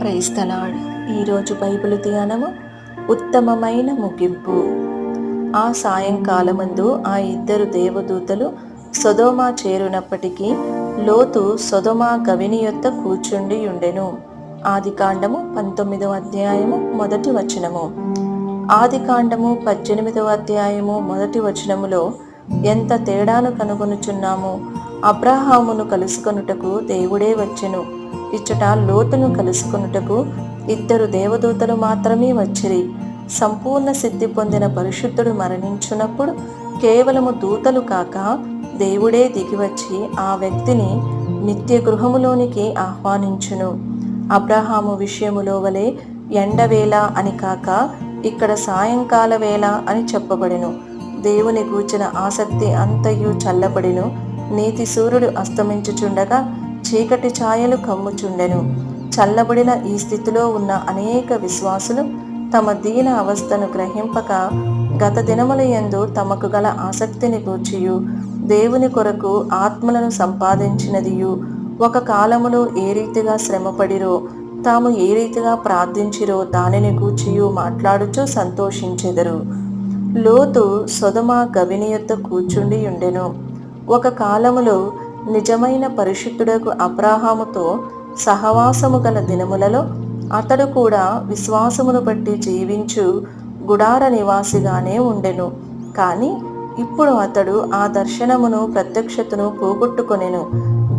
క్రైస్తలాడ్. ఈరోజు బైబిల్ ధ్యానము ఉత్తమమైన ముగింపు. ఆ సాయంకాలమందు ఆ ఇద్దరు దేవదూతలు సొదోమా చేరునప్పటికీ లోతు సొదోమా గవిని యొద్ద కూర్చుండి ఉండెను. ఆది కాండము పంతొమ్మిదవ అధ్యాయము మొదటి వచనము. ఆది కాండము పద్దెనిమిదవ అధ్యాయము మొదటి వచనములో ఎంత తేడాను కనుగొనుచున్నాము? అబ్రహామును కలుసుకొనుటకు దేవుడే వచ్చెను. ఇచ్చట లోతును కలుసుకొనుటకు ఇద్దరు దేవదూతలు మాత్రమే వచ్చిరి. సంపూర్ణ సిద్ధి పొందిన పరిశుద్ధుడు మరణించున్నప్పుడు కేవలము దూతలు కాక దేవుడే దిగివచ్చి ఆ వ్యక్తిని నిత్య గృహములోనికి ఆహ్వానించును. అబ్రహాము విషయములో వలె ఎండవేళ అని కాక ఇక్కడ సాయంకాల వేళ అని చెప్పబడెను. దేవుని గూర్చిన ఆసక్తి అంతయు చల్లబడిను. నీతి సూర్యుడు అస్తమించుచుండగా చీకటి ఛాయలు కమ్ముచుండెను. చల్లబడిన ఈ స్థితిలో ఉన్న అనేక విశ్వాసులు తమ దీన అవస్థను గ్రహింపక గత దినముల యందు తమకు గల ఆసక్తిని గూర్చియు. దేవుని కొరకు ఆత్మలను సంపాదించినదియు. ఒక కాలములో ఏ రీతిగా శ్రమపడిరో తాము ఏ రీతిగా ప్రార్థించిరో దానిని కూర్చియు మాట్లాడుచూ సంతోషించెదరు. లోతు సొదమ గవిని యొద్ద కూర్చుండి ఉండెను ఒక కాలములో నిజమైన పరిశుద్ధుడకు అబ్రాహాముతో సహవాసము గల దినములలో అతడు కూడా విశ్వాసమును బట్టి జీవించు గుడార నివాసిగానే ఉండెను. కానీ ఇప్పుడు అతడు ఆ దర్శనమును ప్రత్యక్షతను పోగొట్టుకొనెను.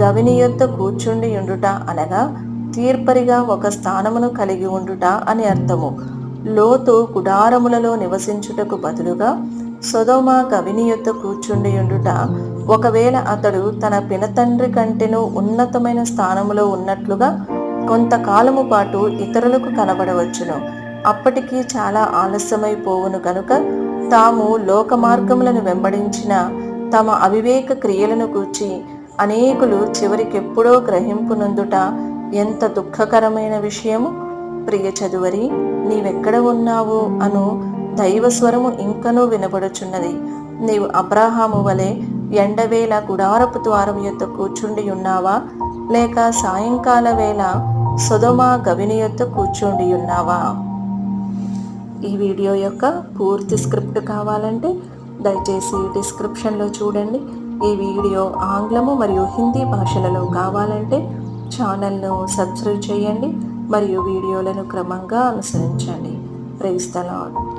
గవిని యొద్ద కూర్చుండి ఉండుట అనగా తీర్పరిగా ఒక స్థానమును కలిగి ఉండుట అని అర్థము. లోతు గుడారములలో నివసించుటకు బదులుగా సొదోమ గవిని యొద్ద కూర్చుండి ఉండుట ఒకవేళ అతడు తన పినతండ్రి కంటేనూ ఉన్నతమైన స్థానములో ఉన్నట్లుగా కొంతకాలము పాటు ఇతరులకు కనబడవచ్చును. అప్పటికీ చాలా ఆలస్యమైపోవును గనుక తాము లోక మార్గములను వెంబడించిన తమ అవివేక క్రియలను కూర్చి అనేకులు చివరికెప్పుడో గ్రహింపునందుట ఎంత దుఃఖకరమైన విషయము? ప్రియ చదువరి నీవెక్కడ ఉన్నావు అను దైవస్వరము ఇంకనూ వినబడుచున్నది. నీవు అబ్రాహాము వలె ఎండవేళ గుడారపు ద్వారం యొద్ద కూర్చుండి ఉన్నావా? లేక సాయంకాల వేళ సొదమ గవిని యొద్ద కూర్చుండి ఉన్నావా? ఈ వీడియో యొక్క పూర్తి స్క్రిప్ట్ కావాలంటే దయచేసి డిస్క్రిప్షన్లో చూడండి. ఈ వీడియో ఆంగ్లము మరియు హిందీ భాషలలో కావాలంటే ఛానల్ను సబ్స్క్రైబ్ చేయండి మరియు వీడియోలను క్రమంగా అనుసరించండి. Praise the lord